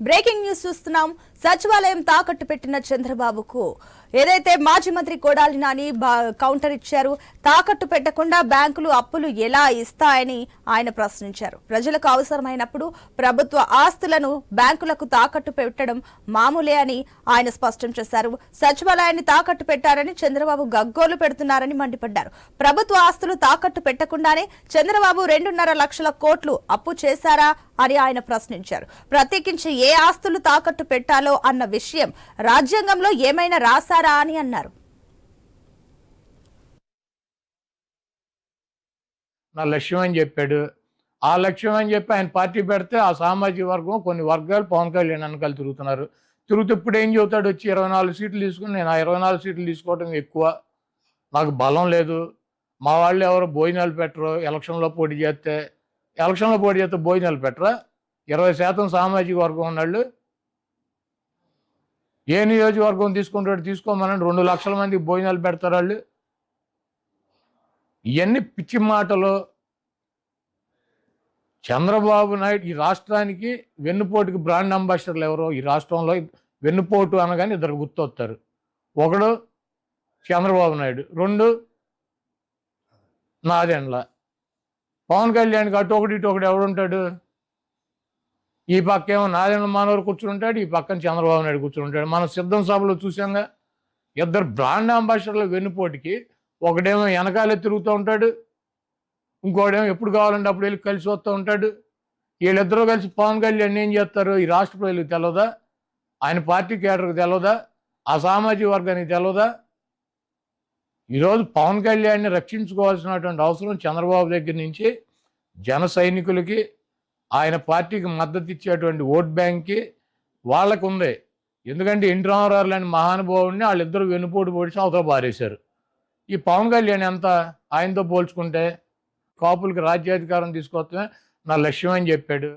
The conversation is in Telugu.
బ్రేకింగ్ న్యూస్ చూస్తున్నాం. సచివాలయం తాకట్టు పెట్టిన చంద్రబాబుకు ఏదైతే మాజీ మంత్రి కొడాలి నాని బా- కౌంటర్ ఇచ్చారు తాకట్టు పెట్టకుండా బ్యాంకులు అప్పులు ఎలా ఇస్తాయని ఆయన ప్రశ్నించారు. ప్రజలకు అవసరమైనప్పుడు ప్రభుత్వ ఆస్తులను బ్యాంకులకు తాకట్టు పెట్టడం మామూలే అని ఆయన స్పష్టం చేశారు. సచివాలయాన్ని తాకట్టు పెట్టారని చంద్రబాబు గగ్గోలు పెడుతున్నారని మండిపడ్డారు. ప్రభుత్వ ఆస్తులు తాకట్టు పెట్టకుండానే చంద్రబాబు రెండున్నర లక్షల కోట్లు అప్పు చేశారా అని ఆయన ప్రశ్నించారు. ప్రత్యేకించి ఏ ఆస్తులు తాకట్టు పెట్టాలో అన్న విషయం రాజ్యాంగంలో ఏమైనా రాశారా అని అన్నారు. నా లక్ష్యం అని చెప్పాడు. ఆ లక్ష్యం అని చెప్పి ఆయన పార్టీ పెడితే ఆ సామాజిక వర్గం కొన్ని వర్గాలు పవన్ కళ్యాణ్ వెనకాల తిరుగుతున్నారు. తిరుగుతూ ఇప్పుడు ఏం చెబుతాడు? వచ్చి ఇరవై నాలుగు సీట్లు తీసుకుని నేను ఆ ఇరవై నాలుగు సీట్లు తీసుకోవడం ఎక్కువ. నాకు బలం లేదు. మా వాళ్ళు ఎవరు భోజనాలు పెట్టరు. ఎలక్షన్లో పోటీ చేస్తే ఎలక్షన్లో పోటీ చేస్తే భోజనాలు పెట్టరా? ఇరవై శాతం సామాజిక వర్గం ఉన్నాళ్ళు ఏ నియోజకవర్గం తీసుకుంటాడు తీసుకోమనండి. రెండు లక్షల మంది భోజనాలు పెడతారు వాళ్ళు. ఇవన్నీ పిచ్చి మాటలు. చంద్రబాబు నాయుడు ఈ రాష్ట్రానికి వెన్నుపోటుకి బ్రాండ్ అంబాసిడర్లు ఎవరో ఈ రాష్ట్రంలో వెన్నుపోటు అనగానే ఇద్దరు గుర్తొస్తారు. ఒకడు చంద్రబాబు నాయుడు రెండు నాదెండ్ల. పవన్ కళ్యాణ్కి అటు ఒకటి ఇటు ఒకటి ఎవడుంటాడు? ఈ పక్క ఏమో నాదెండ్ల మానవుడు కూర్చుంటాడు ఈ పక్కన చంద్రబాబు నాయుడు కూర్చుంటాడు మనం సిద్ధం సభలో చూసాంగా ఇద్దరు బ్రాండ్ అంబాసిడర్ల వెన్నుపోటికి ఒకడేమో వెనకాలే తిరుగుతూ ఉంటాడు ఇంకోడేమో ఎప్పుడు కావాలంటే అప్పుడు వెళ్ళి కలిసి వస్తూ ఉంటాడు. వీళ్ళిద్దరూ కలిసి పవన్ కళ్యాణ్ ఏం చేస్తారు? ఈ రాష్ట్ర ప్రజలకు తెలియదా ఆయన పార్టీ కేడర్కి తెలియదా ఆ సామాజిక వర్గానికి తెలియదా ఈరోజు పవన్ కళ్యాణ్ని రక్షించుకోవాల్సినటువంటి అవసరం చంద్రబాబు దగ్గర నుంచి జన సైనికులకి ఆయన పార్టీకి మద్దతు ఇచ్చేటువంటి ఓట్ బ్యాంక్కి వాళ్ళకు ఉంది ఎందుకంటే ఎన్టీ రామారావు లాంటి మహానుభావుడిని వాళ్ళిద్దరూ వెనుపోటు పొడిచి అవతల పారేశారు. ఈ పవన్ కళ్యాణ్ ఎంత? ఆయనతో పోల్చుకుంటే కాపులకి రాజ్యాధికారం తీసుకొస్తే నా లక్ష్యం అని చెప్పాడు.